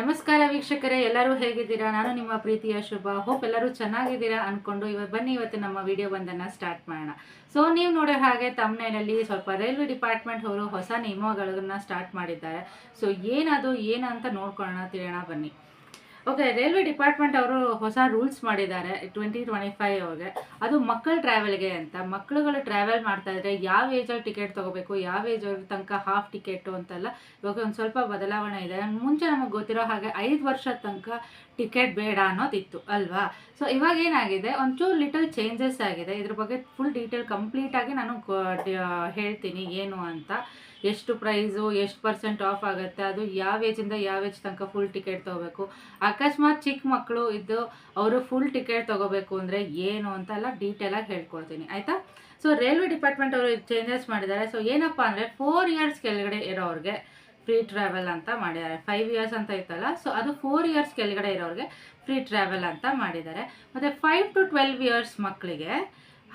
ನಮಸ್ಕಾರ ವೀಕ್ಷಕರೇ, ಎಲ್ಲರೂ ಹೇಗಿದ್ದೀರಾ? ನಾನು ನಿಮ್ಮ ಪ್ರೀತಿಯ ಶುಭ. ಹೋಪ್ ಎಲ್ಲರೂ ಚೆನ್ನಾಗಿದ್ದೀರಾ ಅನ್ಕೊಂಡು ಇವಾಗ ಬನ್ನಿ, ಇವತ್ತು ನಮ್ಮ ವಿಡಿಯೋ ಒಂದನ್ನು ಸ್ಟಾರ್ಟ್ ಮಾಡೋಣ. ಸೊ ನೀವು ನೋಡೋ ಹಾಗೆ ತಮ್ಮನೇನಲ್ಲಿ ಸ್ವಲ್ಪ ರೈಲ್ವೆ ಡಿಪಾರ್ಟ್ಮೆಂಟ್ ಅವರು ಹೊಸ ನಿಯಮಗಳನ್ನ ಸ್ಟಾರ್ಟ್ ಮಾಡಿದ್ದಾರೆ. ಸೊ ಏನದು ಏನಂತ ನೋಡ್ಕೊಳ್ಳೋಣ, ತಿಳಿಯೋಣ ಬನ್ನಿ. ಓಕೆ ರೈಲ್ವೆ ಡಿಪಾರ್ಟ್ಮೆಂಟ್ ಅವರು ಹೊಸ ರೂಲ್ಸ್ ಮಾಡಿದ್ದಾರೆ ಟ್ವೆಂಟಿ ಟ್ವೆಂಟಿ ಫೈವ್ ಅವ್ರಿಗೆ ಅದು ಮಕ್ಕಳ ಟ್ರಾವೆಲ್ಗೆ ಅಂತ. ಮಕ್ಕಳುಗಳು ಟ್ರಾವೆಲ್ ಮಾಡ್ತಾ ಇದ್ರೆ ಯಾವ ಏಜಲ್ಲಿ ಟಿಕೆಟ್ ತಗೋಬೇಕು, ಯಾವ ಏಜ್ ತನಕ ಹಾಫ್ ಟಿಕೆಟು ಅಂತೆಲ್ಲ, ಇವಾಗ ಒಂದು ಸ್ವಲ್ಪ ಬದಲಾವಣೆ ಇದೆ. ಮುಂಚೆ ನಮಗೆ ಗೊತ್ತಿರೋ ಹಾಗೆ ಐದು ವರ್ಷದ ತನಕ ಟಿಕೆಟ್ ಬೇಡ ಅನ್ನೋದಿತ್ತು, ಅಲ್ವಾ? ಸೊ ಇವಾಗ ಏನಾಗಿದೆ? ಒಂಚೂರು ಲಿಟಲ್ ಚೇಂಜಸ್ ಆಗಿದೆ. ಇದ್ರ ಬಗ್ಗೆ ಫುಲ್ ಡೀಟೇಲ್ ಕಂಪ್ಲೀಟಾಗಿ ನಾನು ಹೇಳ್ತೀನಿ ಏನು ಅಂತ. ಎಷ್ಟು ಪ್ರೈಸು, ಎಷ್ಟು ಪರ್ಸೆಂಟ್ ಆಫ್ ಆಗುತ್ತೆ, ಅದು ಯಾವ ಏಜಿಂದ ಯಾವ ಏಜ್ ತನಕ ಫುಲ್ ಟಿಕೆಟ್ ತೊಗೋಬೇಕು. ಅಕಸ್ಮಾತ್ ಚಿಕ್ಕ ಮಕ್ಕಳು ಇದ್ದು ಅವರು ಫುಲ್ ಟಿಕೆಟ್ ತೊಗೋಬೇಕು ಅಂದರೆ ಏನು ಅಂತೆಲ್ಲ ಡೀಟೇಲಾಗಿ ಹೇಳ್ಕೊಡ್ತೀನಿ ಆಯಿತಾ? ಸೊ ರೈಲ್ವೆ ಡಿಪಾರ್ಟ್ಮೆಂಟ್ ಅವರು ಚೇಂಜಸ್ ಮಾಡಿದ್ದಾರೆ. ಸೊ ಏನಪ್ಪ ಅಂದರೆ ಫೋರ್ ಇಯರ್ಸ್ ಕೆಳಗಡೆ ಇರೋರಿಗೆ ಫ್ರೀ ಟ್ರಾವೆಲ್ ಅಂತ ಮಾಡಿದ್ದಾರೆ. ಫೈವ್ ಇಯರ್ಸ್ ಅಂತ ಇತ್ತಲ್ಲ ಸೊ ಅದು ಫೋರ್ ಇಯರ್ಸ್ ಕೆಳಗಡೆ ಇರೋರಿಗೆ ಫ್ರೀ ಟ್ರಾವೆಲ್ ಅಂತ ಮಾಡಿದ್ದಾರೆ. ಮತ್ತು ಫೈವ್ ಟು ಟ್ವೆಲ್ವ್ ಇಯರ್ಸ್ ಮಕ್ಕಳಿಗೆ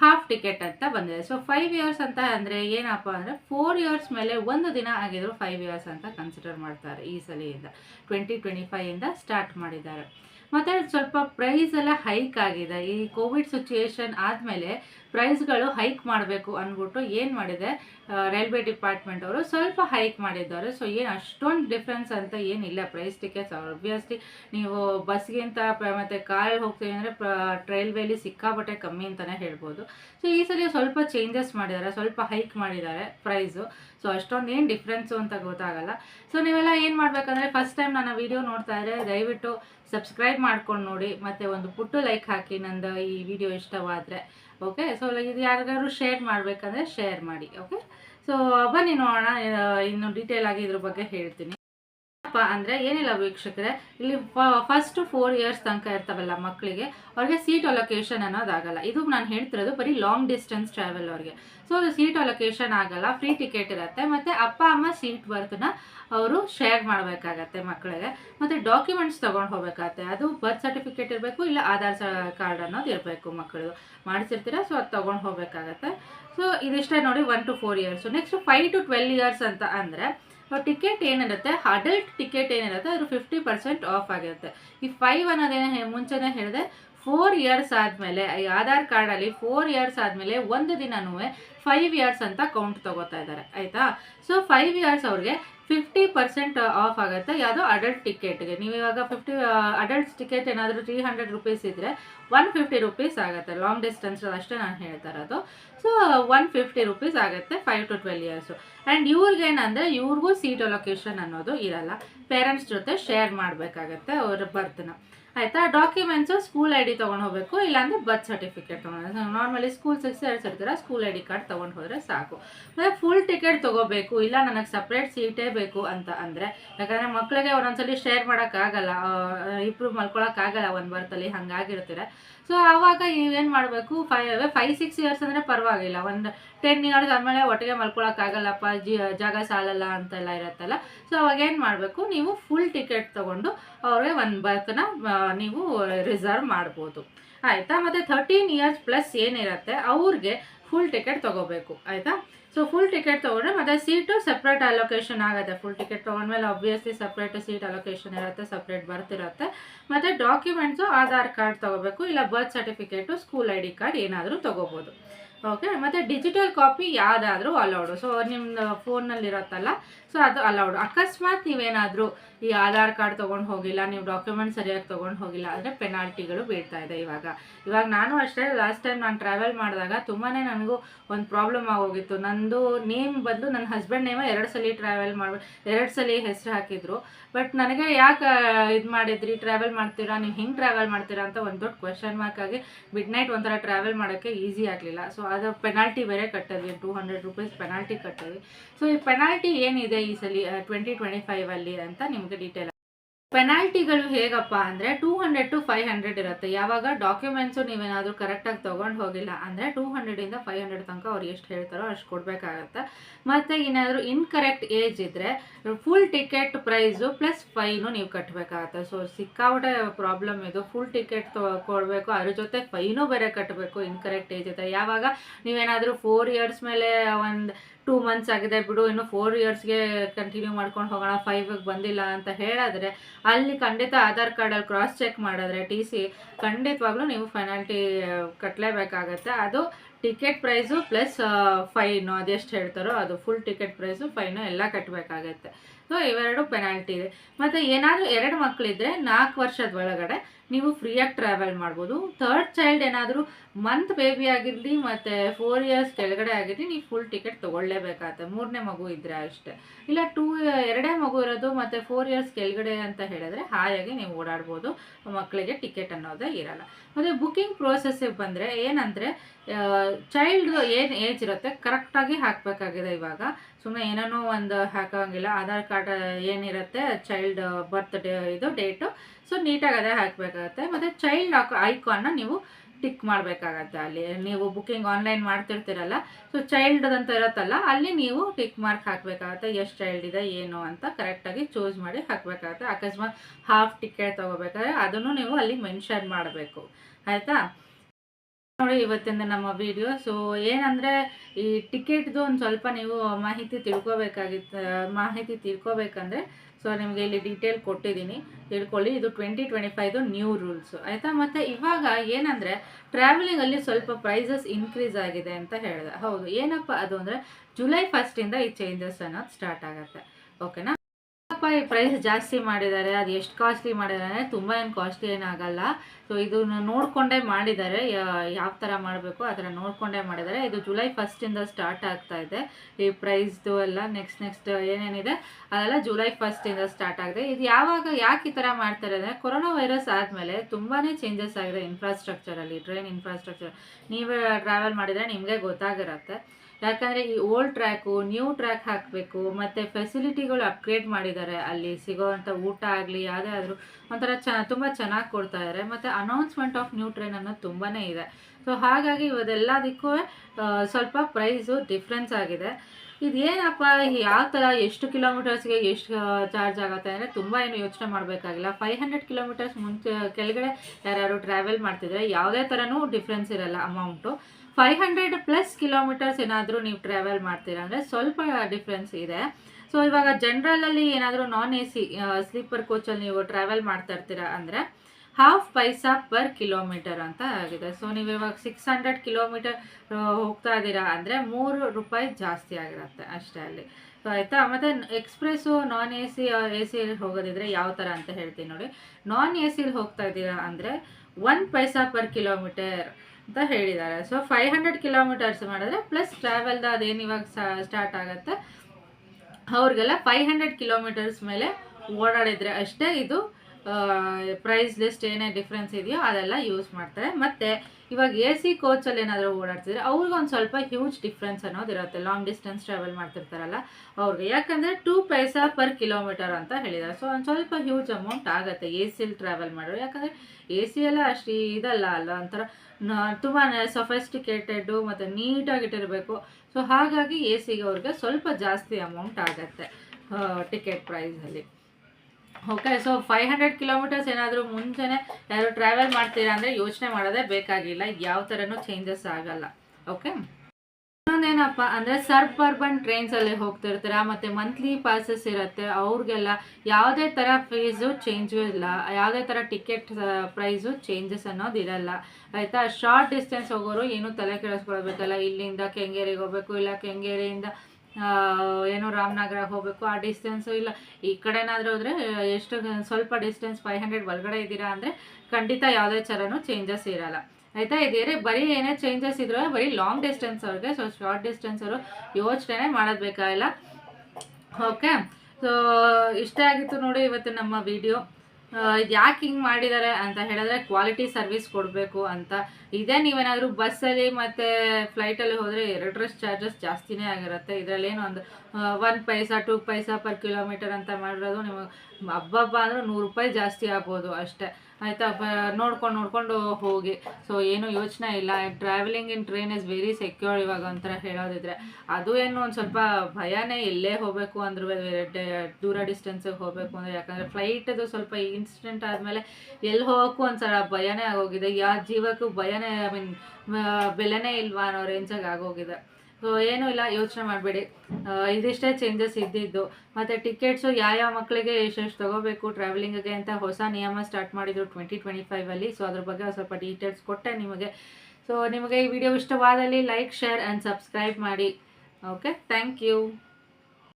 ಹಾಫ್ ಟಿಕೆಟ್ ಅಂತ ಬಂದಿದೆ. ಸೊ ಫೈವ್ ಇಯರ್ಸ್ ಅಂತ ಅಂದರೆ ಏನಪ್ಪ ಅಂದರೆ ಫೋರ್ ಇಯರ್ಸ್ ಮೇಲೆ ಒಂದು ದಿನ ಆಗಿದ್ರು ಫೈವ್ ಇಯರ್ಸ್ ಅಂತ ಕನ್ಸಿಡರ್ ಮಾಡ್ತಾರೆ ಈ ಸಲಿಯಿಂದ. ಟ್ವೆಂಟಿ ಟ್ವೆಂಟಿ ಫೈವಿಂದ ಸ್ಟಾರ್ಟ್ ಮಾಡಿದ್ದಾರೆ. ಮತ್ತು ಸ್ವಲ್ಪ ಪ್ರೈಸ್ ಎಲ್ಲ ಹೈಕ್ ಆಗಿದೆ. ಈ ಕೋವಿಡ್ ಸಿಚುಯೇಷನ್ ಆದಮೇಲೆ ಪ್ರೈಸ್ಗಳು ಹೈಕ್ ಮಾಡಬೇಕು ಅಂದ್ಬಿಟ್ಟು ಏನು ಮಾಡಿದೆ? ರೈಲ್ವೆ ಡಿಪಾರ್ಟ್ಮೆಂಟ್ ಅವರು ಸ್ವಲ್ಪ ಹೈಕ್ ಮಾಡಿದ್ದಾರೆ. ಸೊ ಏನು ಅಷ್ಟೊಂದು ಡಿಫ್ರೆನ್ಸ್ ಅಂತ ಏನಿಲ್ಲ. ಪ್ರೈಸ್ ಟಿಕೆಟ್ಸ್ ಆಬ್ವಿಯಸ್ಲಿ ನೀವು ಬಸ್ಗಿಂತ ಮತ್ತು ಕಾರಲ್ಲಿ ಹೋಗ್ತೀವಿ ಅಂದರೆ ರೈಲ್ವೇಲಿ ಸಿಕ್ಕಾಪಟ್ಟೆ ಕಮ್ಮಿ ಅಂತಲೇ ಹೇಳ್ಬೋದು. ಸೊ ಈ ಸಲ ಸ್ವಲ್ಪ ಚೇಂಜಸ್ ಮಾಡಿದ್ದಾರೆ. ಸ್ವಲ್ಪ ಹೈಕ್ ಮಾಡಿದ್ದಾರೆ ಪ್ರೈಸು ಸೊ ಅಷ್ಟೊಂದು ಏನು ಡಿಫ್ರೆನ್ಸು ಅಂತ ಗೊತ್ತಾಗಲ್ಲ. ಸೊ ನೀವೆಲ್ಲ ಏನು ಮಾಡಬೇಕಂದ್ರೆ ಫಸ್ಟ್ ಟೈಮ್ ನನ್ನ ವೀಡಿಯೋ ನೋಡ್ತಾ ಇದ್ದರೆ ದಯವಿಟ್ಟು ಸಬ್ಸ್ಕ್ರೈಬ್ ಮಾಡ್ಕೊಂಡು ನೋಡಿ. ಮತ್ತು ಒಂದು ಪುಟ್ಟು ಲೈಕ್ ಹಾಕಿ. ನಂದು ಈ ವಿಡಿಯೋ ಇಷ್ಟವಾದರೆ. ಓಕೆ ಸೊ ಇದು ಯಾರಿಗಾದ್ರು ಶೇರ್ ಮಾಡಬೇಕಂದ್ರೆ ಶೇರ್ ಮಾಡಿ ಓಕೆ ಸೊ ಬನ್ನಿ ನೋಡೋಣ, ಇನ್ನು ಡೀಟೇಲ್ ಆಗಿ ಇದ್ರ ಬಗ್ಗೆ ಹೇಳ್ತೀನಿ. ಏನಪ್ಪ ಅಂದರೆ ಏನಿಲ್ಲ ವೀಕ್ಷಕರೇ, ಇಲ್ಲಿ ಫಸ್ಟ್ ಫೋರ್ ಇಯರ್ಸ್ ತನಕ ಇರ್ತಾವಲ್ಲ ಮಕ್ಕಳಿಗೆ, ಅವ್ರಿಗೆ ಸೀಟ್ ಅಲೊಕೇಶನ್ ಅನ್ನೋದಾಗಲ್ಲ ಇದು ನಾನು ಹೇಳ್ತಿರೋದು ಬರೀ ಲಾಂಗ್ ಡಿಸ್ಟೆನ್ಸ್ ಟ್ರಾವೆಲ್ ಅವ್ರಿಗೆ. ಸೊ ಸೀಟ್ ಅಲೊಕೇಶನ್ ಆಗಲ್ಲ ಫ್ರೀ ಟಿಕೆಟ್ ಇರುತ್ತೆ, ಮತ್ತು ಅಪ್ಪ, ಅಮ್ಮ ಸೀಟ್ ಬರ್ತನ ಅವರು ಶೇರ್ ಮಾಡಬೇಕಾಗತ್ತೆ ಮಕ್ಕಳಿಗೆ. ಮತ್ತು ಡಾಕ್ಯುಮೆಂಟ್ಸ್ ತಗೊಂಡು ಹೋಗ್ಬೇಕಾಗತ್ತೆ. ಅದು ಬರ್ತ್ ಸರ್ಟಿಫಿಕೇಟ್ ಇರಬೇಕು, ಇಲ್ಲ ಆಧಾರ್ ಕಾರ್ಡ್ ಅನ್ನೋದು ಇರಬೇಕು ಮಕ್ಕಳು ಮಾಡಿಸಿರ್ತೀರ? ಸೊ ಅದು ತೊಗೊಂಡು ಹೋಗ್ಬೇಕಾಗತ್ತೆ. ಸೊ ಇದಿಷ್ಟೇ ನೋಡಿ one to four years next five to twelve years ಅಂತ ಅಂದರೆ ಟಿಕೆಟ್ ಏನಿರುತ್ತೆ? ಅಡಲ್ಟ್ ಟಿಕೆಟ್ ಏನಿರುತ್ತೆ? ಅದು ಫಿಫ್ಟಿ ಪರ್ಸೆಂಟ್ ಆಫ್ ಆಗಿರುತ್ತೆ. ಈ ಫೈವ್ ಅನ್ನೋದೇನು ಮುಂಚೆನೇ ಹೇಳಿದೆ. ಫೋರ್ ಇಯರ್ಸ್ ಆದಮೇಲೆ, ಈ ಆಧಾರ್ ಕಾರ್ಡಲ್ಲಿ ಫೋರ್ ಇಯರ್ಸ್ ಆದಮೇಲೆ ಒಂದು ದಿನನೂ ಫೈವ್ ಇಯರ್ಸ್ ಅಂತ ಕೌಂಟ್ ತಗೋತಾ ಇದ್ದಾರೆ, ಆಯಿತಾ? ಸೊ ಫೈವ್ ಇಯರ್ಸ್ ಅವ್ರಿಗೆ ಫಿಫ್ಟಿ ಪರ್ಸೆಂಟ್ ಆಫ್ ಆಗುತ್ತೆ, ಯಾವುದೋ ಅಡಲ್ಟ್ ಟಿಕೆಟ್ಗೆ ನೀವು ಇವಾಗ ಫಿಫ್ಟಿ ಅಡಲ್ಟ್ಸ್ ಟಿಕೆಟ್ ಏನಾದರೂ ತ್ರೀ ಹಂಡ್ರೆಡ್ ರುಪೀಸ್ ಇದ್ದರೆ ಒನ್ ಫಿಫ್ಟಿ ರುಪೀಸ್ ಆಗುತ್ತೆ ಲಾಂಗ್ ಡಿಸ್ಟೆನ್ಸ್ ಅಷ್ಟೇ ನಾನು ಹೇಳ್ತಾ ಇರೋದು. ಸೊ ಒನ್ ಫಿಫ್ಟಿ ರುಪೀಸ್ ಆಗುತ್ತೆ five to twelve years and ಇವ್ರಿಗೇನಂದರೆ ಇವ್ರಿಗೂ ಸೀಟ್ ಅಲೊಕೇಶನ್ ಅನ್ನೋದು ಇರಲ್ಲ. ಪೇರೆಂಟ್ಸ್ ಜೊತೆ ಶೇರ್ ಮಾಡಬೇಕಾಗತ್ತೆ ಅವ್ರ ಬರ್ತ್ನ ಆಯಿತಾ? ಡಾಕ್ಯುಮೆಂಟ್ಸು ಸ್ಕೂಲ್ ಐ ಡಿ ತೊಗೊಂಡು ಹೋಗಬೇಕು. ಇಲ್ಲಾಂದರೆ ಬರ್ತ್ ಸರ್ಟಿಫಿಕೇಟ್ ತೊಗೊಂಡು normally school six years school I D card ತೊಗೊಂಡು ಹೋದರೆ ಸಾಕು. ಮತ್ತು ಫುಲ್ ಟಿಕೆಟ್ ತೊಗೋಬೇಕು. ಇಲ್ಲ, ನನಗೆ ಸಪ್ರೇಟ್ ಸೀಟೇ ಬೇಕು ಅಂತ ಅಂದರೆ, ಯಾಕಂದರೆ ಮಕ್ಕಳಿಗೆ ಒಂದೊಂದ್ಸಲಿ ಶೇರ್ ಮಾಡೋಕ್ಕಾಗಲ್ಲ. ಇಪ್ರೂವ್ ಮಲ್ಕೊಳಕ್ಕಾಗಲ್ಲ ಒಂದು ಬರ್ತಲ್ಲಿ ಹಾಗಾಗಿರ್ತೀರ. ಸೊ ಆವಾಗ ಏನು ಮಾಡಬೇಕು? ಫೈವ್ ಫೈವ್ ಸಿಕ್ಸ್ ಇಯರ್ಸ್ ಅಂದರೆ ಪರವಾಗಿಲ್ಲ. ಒಂದು ಟೆನ್ ಇಯರ್ಸ್ ಆದಮೇಲೆ ಒಟ್ಟಿಗೆ ಮಲ್ಕೊಳಕ್ಕಾಗಲ್ಲಪ್ಪ ಜಿ, ಜಾಗ ಸಾಲಲ್ಲ ಅಂತೆಲ್ಲ ಇರುತ್ತಲ್ಲ. ಸೊ ಅವಾಗ ಏನು ಮಾಡಬೇಕು? ನೀವು ಫುಲ್ ಟಿಕೆಟ್ ತೊಗೊಂಡು ಅವ್ರಿಗೆ ಒಂದು ಬರ್ತನ ನೀವು ರಿಸರ್ವ್ ಮಾಡ್ಬೋದು. ಆಯಿತಾ? ಮತ್ತು ಥರ್ಟೀನ್ ಇಯರ್ಸ್ ಪ್ಲಸ್ ಏನಿರುತ್ತೆ, ಅವ್ರಿಗೆ ಫುಲ್ ಟಿಕೆಟ್ ತೊಗೋಬೇಕು, ಆಯಿತಾ? ಸೊ ಫುಲ್ ಟಿಕೆಟ್ ತೊಗೊಂಡ್ರೆ ಮತ್ತು ಸೀಟು ಸಪ್ರೇಟ್ ಅಲೊಕೇಶನ್ ಆಗುತ್ತೆ. ಫುಲ್ ಟಿಕೆಟ್ ತೊಗೊಂಡ್ಮೇಲೆ ಆಬ್ವಿಯಸ್ಲಿ ಸಪ್ರೇಟ್ ಸೀಟ್ ಅಲೊಕೇಶನ್ ಇರುತ್ತೆ ಸಪ್ರೇಟ್ ಬರ್ತಿರುತ್ತೆ ಮತ್ತು ಡಾಕ್ಯುಮೆಂಟ್ಸು ಆಧಾರ್ ಕಾರ್ಡ್ ತೊಗೋಬೇಕು, ಇಲ್ಲ birth certificate school I D card ಏನಾದರೂ ತೊಗೋಬೋದು. ಓಕೆ ಮತ್ತು ಡಿಜಿಟಲ್ ಕಾಪಿ ಯಾವುದಾದ್ರೂ ಅಲೌಡು ಸೊ ನಿಮ್ಮ ಫೋನಲ್ಲಿ ಇರುತ್ತಲ್ಲ ಸೊ ಅದು ಅಲೌಡು ಅಕಸ್ಮಾತ್ ನೀವೇನಾದರೂ ಈ ಆಧಾರ್ ಕಾರ್ಡ್ ತೊಗೊಂಡು ಹೋಗಿಲ್ಲ, ನೀವು ಡಾಕ್ಯುಮೆಂಟ್ ಸರಿಯಾಗಿ ತೊಗೊಂಡು ಹೋಗಿಲ್ಲ ಅಂದರೆ ಪೆನಾಲ್ಟಿಗಳು ಬೀಳ್ತಾ ಇದೆ ಇವಾಗ. ಇವಾಗ ನಾನು ಅಷ್ಟೇ ಲಾಸ್ಟ್ ಟೈಮ್ ನಾನು ಟ್ರಾವೆಲ್ ಮಾಡಿದಾಗ ತುಂಬಾ ನನಗೂ ಒಂದು ಪ್ರಾಬ್ಲಮ್ ಆಗೋಗಿತ್ತು. ನಂದು ನೇಮ್ ಬದಲು ನನ್ನ ಹಸ್ಬೆಂಡ್ ನೇಮ ಎರಡು ಸಲ ಟ್ರಾವೆಲ್ ಮಾಡಿ, ಎರಡು ಸಲ ಹೆಸರು ಹಾಕಿದ್ರು. ಬಟ್ ನನಗೆ ಯಾಕೆ ಇದು ಮಾಡಿದ್ರಿ? ಟ್ರಾವೆಲ್ ಮಾಡ್ತೀರಾ? ನೀವು ಹೆಂಗೆ ಟ್ರಾವೆಲ್ ಮಾಡ್ತೀರಾ ಅಂತ ಒಂದು ದೊಡ್ಡ ಕ್ವೆಶನ್ ಮಾರ್ಕ್ ಆಗಿ ಮಿಡ್ ನೈಟ್ ಒಂಥರ ಟ್ರಾವೆಲ್ ಮಾಡೋಕ್ಕೆ ಈಸಿ ಆಗಲಿಲ್ಲ. ಸೊ ಅದು ಪೆನಾಲ್ಟಿ ಬೇರೆ ಕಟ್ಟಿದ್ವಿ ಟೂ ಹಂಡ್ರೆಡ್ ರುಪೀಸ್ ಪೆನಾಲ್ಟಿ ಕಟ್ಟಿದ್ವಿ. ಸೊ ಈ ಪೆನಾಲ್ಟಿ ಏನಿದೆ ಈ ಸಲ ಟ್ವೆಂಟಿ ಟ್ವೆಂಟಿ ಫೈವಲ್ಲಿ ಅಂತ ನಿಮಗೆ ಡೀಟೇಲ್ ಪೆನಾಲ್ಟಿಗಳು ಹೇಗಪ್ಪ ಅಂದರೆ two hundred to five hundred ಇರುತ್ತೆ. ಯಾವಾಗ ಡಾಕ್ಯುಮೆಂಟ್ಸು ನೀವೇನಾದರೂ ಕರೆಕ್ಟಾಗಿ ತೊಗೊಂಡು ಹೋಗಿಲ್ಲ ಅಂದರೆ ಟೂ ಹಂಡ್ರೆಡಿಂದ ಫೈವ್ ಹಂಡ್ರೆಡ್ ತನಕ ಅವ್ರು ಎಷ್ಟು ಹೇಳ್ತಾರೋ ಅಷ್ಟು ಕೊಡಬೇಕಾಗತ್ತೆ. ಮತ್ತು ಏನಾದರೂ ಇನ್ಕರೆಕ್ಟ್ ಏಜ್ ಇದ್ದರೆ full ticket price plus fine ನೀವು ಕಟ್ಟಬೇಕಾಗತ್ತೆ ಸೊ ಸಿಕ್ಕಾಪಟ್ಟೆ ಪ್ರಾಬ್ಲಮ್ ಇದು. ಫುಲ್ ಟಿಕೆಟ್ ಕೊಡಬೇಕು, ಅದ್ರ ಜೊತೆ ಫೈನು ಬೇರೆ ಕಟ್ಟಬೇಕು ಇನ್ಕರೆಕ್ಟ್ ಏಜ್ ಇದ್ದರೆ ಯಾವಾಗ ನೀವೇನಾದರೂ ಫೋರ್ ಇಯರ್ಸ್ ಮೇಲೆ ಒಂದು ಟೂ ಮಂತ್ಸ್ ಆಗಿದೆ, ಬಿಡು, ಇನ್ನು ಫೋರ್ ಇಯರ್ಸ್ಗೆ ಕಂಟಿನ್ಯೂ ಮಾಡ್ಕೊಂಡು ಹೋಗೋಣ ಫೈವಿಗೆ ಬಂದಿಲ್ಲ ಅಂತ ಹೇಳಿದ್ರೆ, ಅಲ್ಲಿ ಖಂಡಿತ ಆಧಾರ್ ಕಾರ್ಡಲ್ಲಿ ಕ್ರಾಸ್ ಚೆಕ್ ಮಾಡಿದ್ರೆ ಟಿ ಸಿ ಖಂಡಿತವಾಗ್ಲೂ ನೀವು ಫೆನಾಲ್ಟಿ ಕಟ್ಟಲೇಬೇಕಾಗತ್ತೆ ಅದು ಟಿಕೆಟ್ ಪ್ರೈಸು ಪ್ಲಸ್ ಫೈನು ಅದೆಷ್ಟು ಹೇಳ್ತಾರೋ ಅದು ಫುಲ್ ಟಿಕೆಟ್ ಪ್ರೈಸು ಫೈನು ಎಲ್ಲ ಕಟ್ಟಬೇಕಾಗತ್ತೆ ಸೊ ಇವೆರಡು ಪೆನಾಲ್ಟಿ ಇದೆ. ಮತ್ತು ಏನಾದರೂ ಎರಡು ಮಕ್ಕಳಿದ್ರೆ ನಾಲ್ಕು ವರ್ಷದ ಒಳಗಡೆ ನೀವು ಫ್ರೀಯಾಗಿ ಟ್ರಾವೆಲ್ ಮಾಡ್ಬೋದು. ಥರ್ಡ್ ಚೈಲ್ಡ್ ಏನಾದರೂ ಮಂತ್ ಬೇಬಿ ಆಗಿರಲಿ ಮತ್ತು ಫೋರ್ ಇಯರ್ಸ್ ಕೆಳಗಡೆ ಆಗಿರಲಿ ನೀವು ಫುಲ್ ಟಿಕೆಟ್ ತೊಗೊಳ್ಳೇಬೇಕಾಗತ್ತೆ. ಮೂರನೇ ಮಗು ಇದ್ದರೆ ಅಷ್ಟೇ. ಇಲ್ಲ ಟೂ ಎರಡೇ ಮಗು ಇರೋದು ಮತ್ತು ಫೋರ್ ಇಯರ್ಸ್ ಕೆಳಗಡೆ ಅಂತ ಹೇಳಿದ್ರೆ ಹಾಯಾಗಿ ನೀವು ಓಡಾಡ್ಬೋದು. ಮಕ್ಕಳಿಗೆ ಟಿಕೆಟ್ ಅನ್ನೋದೇ ಇರಲ್ಲ. ಮತ್ತು ಬುಕ್ಕಿಂಗ್ ಪ್ರೋಸೆಸ್ಸಿಗೆ ಬಂದರೆ ಏನಂದರೆ ಚೈಲ್ಡ್ ಏನು ಏಜ್ ಇರುತ್ತೆ ಕರೆಕ್ಟಾಗಿ ಹಾಕಬೇಕಾಗಿದೆ ಇವಾಗ. ಸುಮ್ಮನೆ ಏನೇನೋ ಒಂದು ಹಾಕೋಂಗಿಲ್ಲ. ಆಧಾರ್ ಕಾರ್ಡ್ ಏನಿರುತ್ತೆ ಚೈಲ್ಡ್ ಬರ್ತ್ ಡೇ ಇದು ಡೇಟು ಸೊ ನೀಟಾಗಿ ಅದೇ ಹಾಕಬೇಕಾಗತ್ತೆ ಮತ್ತು ಚೈಲ್ಡ್ ಐಕಾನ್ನ ನೀವು ಟಿಕ್ ಮಾಡಬೇಕಾಗತ್ತೆ ಅಲ್ಲಿ. ನೀವು ಬುಕ್ಕಿಂಗ್ ಆನ್ಲೈನ್ ಮಾಡ್ತಿರ್ತೀರಲ್ಲ ಸೊ ಚೈಲ್ಡ್ ಅಂತ ಇರುತ್ತಲ್ಲ, ಅಲ್ಲಿ ನೀವು ಟಿಕ್ ಮಾರ್ಕ್ ಹಾಕಬೇಕಾಗತ್ತೆ. ಎಷ್ಟು ಚೈಲ್ಡ್ ಇದೆ, ಏನು ಅಂತ ಕರೆಕ್ಟಾಗಿ ಚೂಸ್ ಮಾಡಿ ಹಾಕಬೇಕಾಗತ್ತೆ. ಅಕಸ್ಮಾತ್ ಹಾಫ್ ಟಿಕೆಟ್ ತೊಗೋಬೇಕಾದ್ರೆ ಅದನ್ನು ನೀವು ಅಲ್ಲಿ ಮೆನ್ಷನ್ ಮಾಡಬೇಕು. ಆಯಿತಾ? ನೋಡಿ, ಇವತ್ತಿಂದ ನಮ್ಮ ವಿಡಿಯೋ ಸೊ ಏನಂದರೆ ಈ ಟಿಕೆಟ್ದು ಒಂದು ಸ್ವಲ್ಪ ನೀವು ಮಾಹಿತಿ ತಿಳ್ಕೋಬೇಕಾಗಿತ್ತು ಮಾಹಿತಿ ತಿಳ್ಕೊಬೇಕಂದ್ರೆ ಸೊ ನಿಮಗೆ ಇಲ್ಲಿ ಡೀಟೇಲ್ ಕೊಟ್ಟಿದ್ದೀನಿ. ತಿಳ್ಕೊಳ್ಳಿ, ಇದು ಟ್ವೆಂಟಿ ಟ್ವೆಂಟಿ ಫೈವ್ದು ನ್ಯೂ ರೂಲ್ಸ್ ಆಯಿತಾ? ಮತ್ತು ಇವಾಗ ಏನಂದರೆ ಟ್ರಾವೆಲಿಂಗಲ್ಲಿ ಸ್ವಲ್ಪ ಪ್ರೈಸಸ್ ಇನ್ಕ್ರೀಸ್ ಆಗಿದೆ ಅಂತ ಹೇಳಿದೆ. ಹೌದು. ಏನಪ್ಪ ಅದು ಅಂದರೆ ಜುಲೈ ಫಸ್ಟಿಂದ ಈ ಚೇಂಜಸ್ ಅನ್ನೋದು ಸ್ಟಾರ್ಟ್ ಆಗುತ್ತೆ. ಓಕೆನಾ ಏನಪ್ಪ, ಈ ಪ್ರೈಸ್ ಜಾಸ್ತಿ ಮಾಡಿದ್ದಾರೆ ಅದು ಎಷ್ಟು ಕಾಸ್ಟ್ಲಿ ಮಾಡಿದ್ದಾರೆ ತುಂಬ ಏನು ಕಾಸ್ಟ್ಲಿ ಏನಾಗಲ್ಲ ಸೊ ಇದನ್ನು ನೋಡಿಕೊಂಡೇ ಮಾಡಿದ್ದಾರೆ ಯಾವ ಥರ ಮಾಡಬೇಕು ಆ ಥರ ನೋಡಿಕೊಂಡೇ ಮಾಡಿದ್ದಾರೆ ಇದು ಜುಲೈ ಫಸ್ಟಿಂದ ಸ್ಟಾರ್ಟ್ ಆಗ್ತಾ ಇದೆ. ಈ ಪ್ರೈಸ್ದು ಎಲ್ಲ ನೆಕ್ಸ್ಟ್ ನೆಕ್ಸ್ಟ್ ಏನೇನಿದೆ, ಅದೆಲ್ಲ ಜುಲೈ ಫಸ್ಟಿಂದ ಸ್ಟಾರ್ಟ್ ಆಗಿದೆ. ಇದು ಯಾವಾಗ, ಯಾಕೆ ಈ ಥರ ಮಾಡ್ತಾರೆ ಅಂದರೆ, ಕೊರೋನಾ ವೈರಸ್ ಆದಮೇಲೆ ತುಂಬಾ ಚೇಂಜಸ್ ಆಗಿದೆ ಇನ್ಫ್ರಾಸ್ಟ್ರಕ್ಚರಲ್ಲಿ ಟ್ರೈನ್ ಇನ್ಫ್ರಾಸ್ಟ್ರಕ್ಚರ್ ನೀವೇ ಟ್ರಾವೆಲ್ ಮಾಡಿದರೆ ನಿಮಗೆ ಗೊತ್ತಾಗಿರುತ್ತೆ. ಯಾಕಂದರೆ ಈ ಓಲ್ಡ್ ಟ್ರ್ಯಾಕು ನ್ಯೂ ಟ್ರ್ಯಾಕ್ ಹಾಕಬೇಕು, ಮತ್ತು ಫೆಸಿಲಿಟಿಗಳು ಅಪ್ಗ್ರೇಡ್ ಮಾಡಿದ್ದಾರೆ. ಅಲ್ಲಿ ಸಿಗೋವಂಥ ಊಟ ಆಗಲಿ, ಯಾವುದೇ ಆದರೂ ಒಂಥರ ಚ, ತುಂಬ ಚೆನ್ನಾಗಿ ಕೊಡ್ತಾ ಇದ್ದಾರೆ ಮತ್ತು ಅನೌನ್ಸ್ಮೆಂಟ್ ಆಫ್ ನ್ಯೂ ಟ್ರೈನ್ ಅನ್ನೋದು ತುಂಬಾ ಇದೆ. ಸೊ ಹಾಗಾಗಿ ಇವದೆಲ್ಲದಕ್ಕೂ ಸ್ವಲ್ಪ ಪ್ರೈಸು ಡಿಫ್ರೆನ್ಸ್ ಆಗಿದೆ. ಇದೇನಪ್ಪ ಯಾವ ಥರ ಎಷ್ಟು ಕಿಲೋಮೀಟರ್ಸ್ಗೆ ಎಷ್ಟು ಚಾರ್ಜ್ ಆಗುತ್ತೆ ಅಂದರೆ ತುಂಬ ಏನು ಯೋಚನೆ ಮಾಡಬೇಕಾಗಿಲ್ಲ. ಫೈವ್ ಹಂಡ್ರೆಡ್ ಕಿಲೋಮೀಟರ್ಸ್ ಮುಂಚೆ, ಕೆಳಗಡೆ ಯಾರ್ಯಾರು ಟ್ರಾವೆಲ್ ಮಾಡ್ತಿದ್ರೆ ಯಾವುದೇ ಥರನೂ ಡಿಫ್ರೆನ್ಸ್ ಇರಲ್ಲ amount five hundred plus kilometres ಏನಾದರೂ ನೀವು ಟ್ರಾವೆಲ್ ಮಾಡ್ತೀರ ಅಂದರೆ ಸ್ವಲ್ಪ ಡಿಫ್ರೆನ್ಸ್ ಇದೆ. ಸೊ ಇವಾಗ ಜನ್ರಲಲ್ಲಿ ಏನಾದರೂ ನಾನ್ ಎ ಸಿ ಸ್ಲೀಪರ್ ಕೋಚಲ್ಲಿ ನೀವು ಟ್ರಾವೆಲ್ ಮಾಡ್ತಾ ಇರ್ತೀರಾ ಅಂದರೆ ಹಾಫ್ ಪೈಸಾ ಪರ್ ಕಿಲೋಮೀಟರ್ ಅಂತ ಆಗಿದೆ. ಸೊ ನೀವು ಇವಾಗ ಸಿಕ್ಸ್ ಹಂಡ್ರೆಡ್ ಕಿಲೋಮೀಟರ್ ಹೋಗ್ತಾ ಇದ್ದೀರಾ ಅಂದರೆ ಮೂರು ರೂಪಾಯಿ ಜಾಸ್ತಿ ಆಗಿರುತ್ತೆ ಅಷ್ಟೇ ಅಲ್ಲಿ. ಸೊ ಆಯಿತಾ? ಮತ್ತು express non A C A ಸಿಲಿ ಹೋಗೋದಿದ್ರೆ ಯಾವ ಥರ ಅಂತ ಹೇಳ್ತೀನಿ ನೋಡಿ. ನಾನ್ ಎ ಸಿಲಿ ಹೋಗ್ತಾ ಇದ್ದೀರಾ ಅಂದರೆ ಒನ್ ಪೈಸಾ ಪರ್ ಕಿಲೋಮೀಟರ್ ಅಂತ ಹೇಳಿದ್ದಾರೆ. ಸೊ ಫೈವ್ ಹಂಡ್ರೆಡ್ ಕಿಲೋಮೀಟರ್ಸ್ ಮಾಡಿದ್ರೆ ಪ್ಲಸ್ ಟ್ರಾವೆಲ್ದ ಅದೇನು ಇವಾಗ ಸ್ಟಾರ್ಟ್ ಆಗುತ್ತೆ? ಅವ್ರಿಗೆಲ್ಲ ಫೈವ್ ಹಂಡ್ರೆಡ್ ಕಿಲೋಮೀಟರ್ಸ್ ಮೇಲೆ ಓಡಾಡಿದರೆ ಅಷ್ಟೇ ಇದು ಪ್ರೈಸ್ ಲಿಸ್ಟ್ ಏನೇ ಡಿಫ್ರೆನ್ಸ್ ಇದೆಯೋ ಅದೆಲ್ಲ ಯೂಸ್ ಮಾಡ್ತಾರೆ. ಮತ್ತು ಇವಾಗ ಎ ಸಿ ಕೋಚಲ್ಲಿ ಏನಾದರೂ ಓಡಾಡ್ತಿದ್ರೆ ಅವ್ರಿಗೊಂದು ಸ್ವಲ್ಪ ಹ್ಯೂಜ್ ಡಿಫ್ರೆನ್ಸ್ ಅನ್ನೋದಿರುತ್ತೆ ಲಾಂಗ್ ಡಿಸ್ಟೆನ್ಸ್ ಟ್ರಾವೆಲ್ ಮಾಡ್ತಿರ್ತಾರಲ್ಲ ಅವ್ರಿಗೆ. ಯಾಕಂದರೆ ಟೂ ಪೈಸಾ ಪರ್ ಕಿಲೋಮೀಟರ್ ಅಂತ ಹೇಳಿದ್ದಾರೆ ಸೊ ಒಂದು ಸ್ವಲ್ಪ ಹ್ಯೂಜ್ ಅಮೌಂಟ್ ಆಗುತ್ತೆ ಎ ಸಿಲಿ ಟ್ರಾವೆಲ್ ಮಾಡೋರು. ಯಾಕಂದರೆ ಎ ಸಿ ಎಲ್ಲ ಅಷ್ಟು ಇದಲ್ಲ ಅಲ್ಲ, ಒಂಥರ ತುಂಬಾ ಸೊಫೆಸ್ಟಿಕೇಟೆಡ್ಡು ಮತ್ತು ನೀಟಾಗಿಟ್ಟಿರಬೇಕು. ಸೊ ಹಾಗಾಗಿ ಎ ಸಿಗೆ ಅವ್ರಿಗೆ ಸ್ವಲ್ಪ ಜಾಸ್ತಿ ಅಮೌಂಟ್ ಆಗುತ್ತೆ ಟಿಕೆಟ್ ಪ್ರೈಸಲ್ಲಿ okay so five hundred kilometres ಏನಾದರೂ ಮುಂಚೆನೇ ಯಾರು ಟ್ರಾವೆಲ್ ಮಾಡ್ತೀರಾ ಅಂದರೆ ಯೋಚನೆ ಮಾಡೋದೇ ಬೇಕಾಗಿಲ್ಲ, ಯಾವ ಥರನೂ ಚೇಂಜಸ್ ಆಗಲ್ಲ. ಓಕೆ ಇನ್ನೊಂದೇನಪ್ಪ ಅಂದರೆ ಸರ್ಬ್ ಅರ್ಬನ್ ಟ್ರೈನ್ಸಲ್ಲಿ ಹೋಗ್ತಿರ್ತೀರಾ, ಮತ್ತು ಮಂತ್ಲಿ ಪಾಸಸ್ ಇರುತ್ತೆ, ಅವ್ರಿಗೆಲ್ಲ ಯಾವುದೇ ಥರ ಫೀಸು ಚೇಂಜು ಇಲ್ಲ, ಯಾವುದೇ ಥರ ಟಿಕೆಟ್ ಪ್ರೈಸು ಚೇಂಜಸ್ ಅನ್ನೋದು ಇರಲ್ಲ. ಆಯಿತಾ? ಶಾರ್ಟ್ ಡಿಸ್ಟೆನ್ಸ್ ಹೋಗೋರು ಏನೂ ತಲೆ ಕೆಡಿಸ್ಕೊಳ್ಬೇಕಲ್ಲ, ಇಲ್ಲಿಂದ ಕೆಂಗೇರಿಗೆ ಹೋಗಬೇಕು, ಇಲ್ಲ ಕೆಂಗೇರಿಯಿಂದ ಏನೋ ರಾಮನಗರ ಹೋಗಬೇಕು, ಆ ಡಿಸ್ಟೆನ್ಸು ಇಲ್ಲ. ಈ ಕಡೆನಾದರೂ ಹೋದರೆ, ಎಷ್ಟು, ಸ್ವಲ್ಪ ಡಿಸ್ಟೆನ್ಸ್ ಫೈವ್ ಹಂಡ್ರೆಡ್ ಒಳಗಡೆ ಇದ್ದೀರಾ ಅಂದರೆ ಖಂಡಿತ ಯಾವುದೇ ಥರನೂ ಚೇಂಜಸ್ ಇರಲ್ಲ. ಆಯಿತಾ? ಇದೇರೆ ಬರೀ ಏನೇ ಚೇಂಜಸ್ ಇದ್ರೂ, ಬರೀ ಲಾಂಗ್ ಡಿಸ್ಟೆನ್ಸ್ ಅವ್ರಿಗೆ ಸೊ ಶಾರ್ಟ್ ಡಿಸ್ಟೆನ್ಸ್ ಅವರು ಯೋಚನೆ ಮಾಡೋದು ಬೇಕಾಗಿಲ್ಲ ಓಕೆ ಸೊ ಇಷ್ಟ ಆಗಿತ್ತು ನೋಡಿ ಇವತ್ತು ನಮ್ಮ ವಿಡಿಯೋ ಯಾಕೆ ಹಿಂಗೆ ಮಾಡಿದ್ದಾರೆ ಅಂತ ಹೇಳಿದ್ರೆ ಕ್ವಾಲಿಟಿ ಸರ್ವಿಸ್ ಕೊಡಬೇಕು ಅಂತ. ಇದೇ ನೀವೇನಾದರೂ ಬಸ್ಸಲ್ಲಿ ಮತ್ತು ಫ್ಲೈಟಲ್ಲಿ ಹೋದರೆ ಎರಡರಷ್ಟು ಚಾರ್ಜಸ್ ಜಾಸ್ತಿನೇ ಆಗಿರುತ್ತೆ. ಇದರಲ್ಲೇನು ಒಂದು one paisa two paisa per kilometre ಅಂತ ಮಾಡಿರೋದು ನಿಮಗೆ ಹಬ್ಬಬ್ಬ ಅಂದರೆ ನೂರು ರೂಪಾಯಿ ಜಾಸ್ತಿ ಆಗ್ಬೋದು ಅಷ್ಟೇ. ಆಯಿತಾ? ಬ, ನೋಡ್ಕೊಂಡು ನೋಡಿಕೊಂಡು ಹೋಗಿ. ಸೊ ಏನೂ ಯೋಚನೆ ಇಲ್ಲ. Travelling in train is very secure ಇವಾಗ ಒಂಥರ ಹೇಳೋದಿದ್ರೆ. ಅದು ಏನು ಒಂದು ಸ್ವಲ್ಪ ಭಯನೇ ಎಲ್ಲೇ ಹೋಗಬೇಕು ಅಂದ್ರೂ ದೂರ ಡಿಸ್ಟೆನ್ಸಿಗೆ ಹೋಗಬೇಕು ಅಂದರೆ, ಯಾಕಂದರೆ ಫ್ಲೈಟದು ಸ್ವಲ್ಪ ಇನ್ಸಿಡೆಂಟ್ ಆದಮೇಲೆ ಎಲ್ಲಿ ಹೋಗೋಕ್ಕೂ ಒಂದ್ಸಲ ಭಯನೇ ಆಗೋಗಿದೆ. ಯಾವ ಜೀವಕ್ಕೂ ಭಯನೇ ಐ ಮೀನ್ ಬೆಲೆನೇ ಇಲ್ವಾ ಅನ್ನೋ ರೇಂಜಾಗಿ ಆಗೋಗಿದೆ. ಏನೂ ಇಲ್ಲ, ಯೋಚನೆ ಮಾಡಬೇಡಿ. ಇದಿಷ್ಟೇ ಚೇಂಜಸ್ ಇದ್ದಿದ್ದು. ಮತ್ತು ಟಿಕೆಟ್ಸು ಯಾವ ಮಕ್ಕಳಿಗೆ ಎಷ್ಟೆಷ್ಟು ತೊಗೋಬೇಕು ಟ್ರಾವೆಲಿಂಗಿಗೆ ಅಂತ ಹೊಸ ನಿಯಮ ಸ್ಟಾರ್ಟ್ ಮಾಡಿದ್ರು ಟ್ವೆಂಟಿ ಟ್ವೆಂಟಿ ಫೈವಲ್ಲಿ ಸೊ ಅದ್ರ ಬಗ್ಗೆ ಸ್ವಲ್ಪ ಡೀಟೇಲ್ಸ್ ಕೊಟ್ಟೆ ನಿಮಗೆ. ಸೊ ನಿಮಗೆ ಈ ವಿಡಿಯೋ ಇಷ್ಟವಾದಲ್ಲಿ ಲೈಕ್ ಶೇರ್ ಆ್ಯಂಡ್ ಸಬ್ಸ್ಕ್ರೈಬ್ ಮಾಡಿ. Okay thank you